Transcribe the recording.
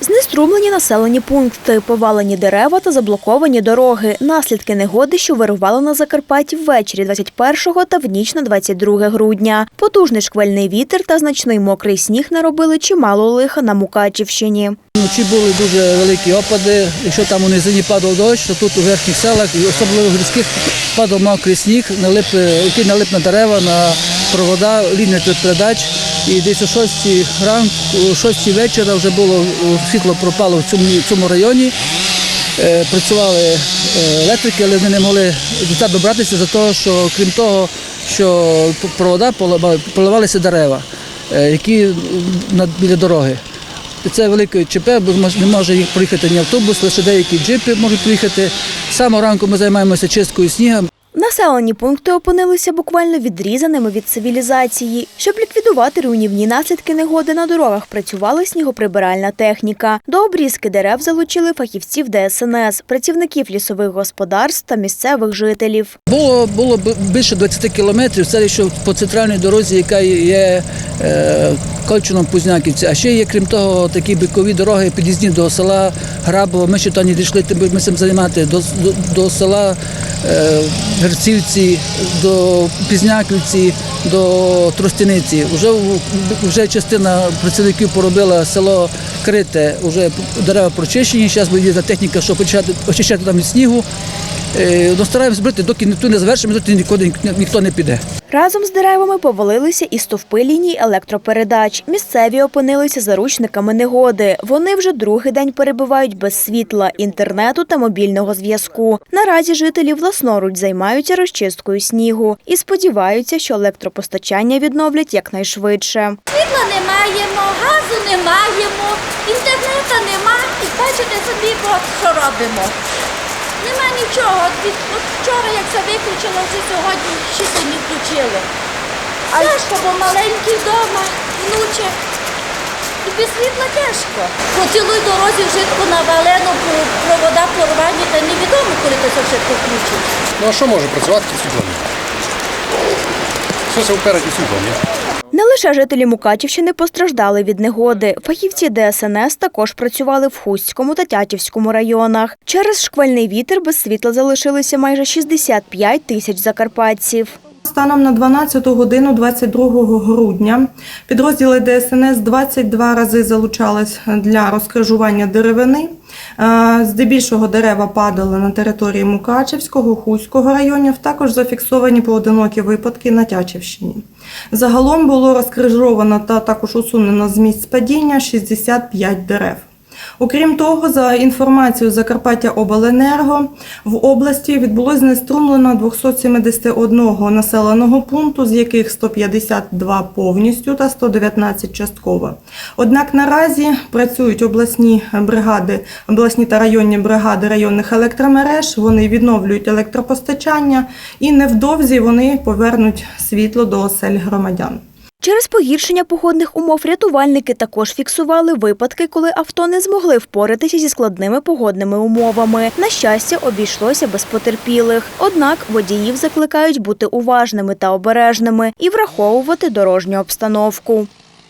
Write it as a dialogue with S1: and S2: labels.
S1: Знеструмлені населені пункти, повалені дерева та заблоковані дороги. Наслідки негоди, що вирували на Закарпатті ввечері 21 та в ніч на 22 грудня. Потужний шквальний вітер та значний мокрий сніг наробили чимало лиха на Мукачівщині.
S2: Вночі були дуже великі опади. Якщо там у низині падав дощ, то тут у верхніх селах, і особливо в гірських, падав мокрий сніг, налип, який налип на дерева, на провода, лінії передач. І десь о 6 ранку, о 6 вечора вже було світло пропало в цьому, в цьому районі. Е, Працювали е, електрики, але вони не могли до себе добратися за того, що крім того, що провода поливалися дерева, е, які біля дороги. Це велике ЧП, бо не може їх проїхати ні автобус, лише деякі джипи можуть проїхати. Самого ранку ми займаємося чисткою снігу.
S1: Населені пункти опинилися буквально відрізаними від цивілізації. Щоб ліквідувати руйнівні наслідки негоди на дорогах, працювала снігоприбиральна техніка. До обрізки дерев залучили фахівців ДСНС, працівників лісових господарств та місцевих жителів.
S2: Було, було більше 20 кілометрів, це що по центральній дорозі, яка є е, Кольчином Пузняківці. А ще є, крім того, такі бикові дороги, під'їзні до села Грабово. Ми ще то не дійшли, ми цим займати, до, до, до села е, Герцівці, до Пізняківці, до Тростяниці. Вже, вже частина працівників поробила село крите, вже дерева прочищені. Зараз буде техніка, щоб почати очищати там від снігу. Е, Ну, брати, доки ніхто не завершимо, доки нікуди ніхто не піде.
S1: Разом з деревами повалилися і стовпи ліній електропередач. Місцеві опинилися заручниками негоди. Вони вже другий день перебувають без світла, інтернету та мобільного зв'язку. Наразі жителі власноруч займаються розчисткою снігу і сподіваються, що електропостачання відновлять якнайшвидше.
S3: Світла не маємо, газу не маємо, інтернету нема. І бачите собі, от що робимо. Нема нічого. От від от вчора, як це виключило, вже сьогодні ще це не включило. Тяжко, бо маленький вдома, внуче. І без світла тяжко. По цілій дорозі вжитку навалено, провода порвані, та невідомо, коли це все включить.
S4: Ну а що може працювати із світлом? Все це вперед і світлом, ні?
S1: Не лише жителі Мукачівщини постраждали від негоди. Фахівці ДСНС також працювали в Хустському та Тятівському районах. Через шквальний вітер без світла залишилися майже 65 тисяч закарпатців.
S5: Станом на 12 годину 22 грудня підрозділи ДСНС 22 рази залучались для розкрижування деревини. Е, Здебільшого дерева падали на території Мукачевського, Хуського районів. Також зафіксовані поодинокі випадки на Тячівщині. Загалом було розкрижовано та також усунено з місць падіння 65 дерев. Окрім того, за інформацією Закарпаття Обленерго, в області відбулось знеструмлено 271 населеного пункту, з яких 152 повністю та 119 частково. Однак наразі працюють обласні бригади, обласні та районні бригади районних електромереж. Вони відновлюють електропостачання і невдовзі вони повернуть світло до осель громадян.
S1: Через погіршення погодних умов рятувальники також фіксували випадки, коли авто не змогли впоратися зі складними погодними умовами. На щастя, обійшлося без потерпілих. Однак водіїв закликають бути уважними та обережними і враховувати дорожню обстановку.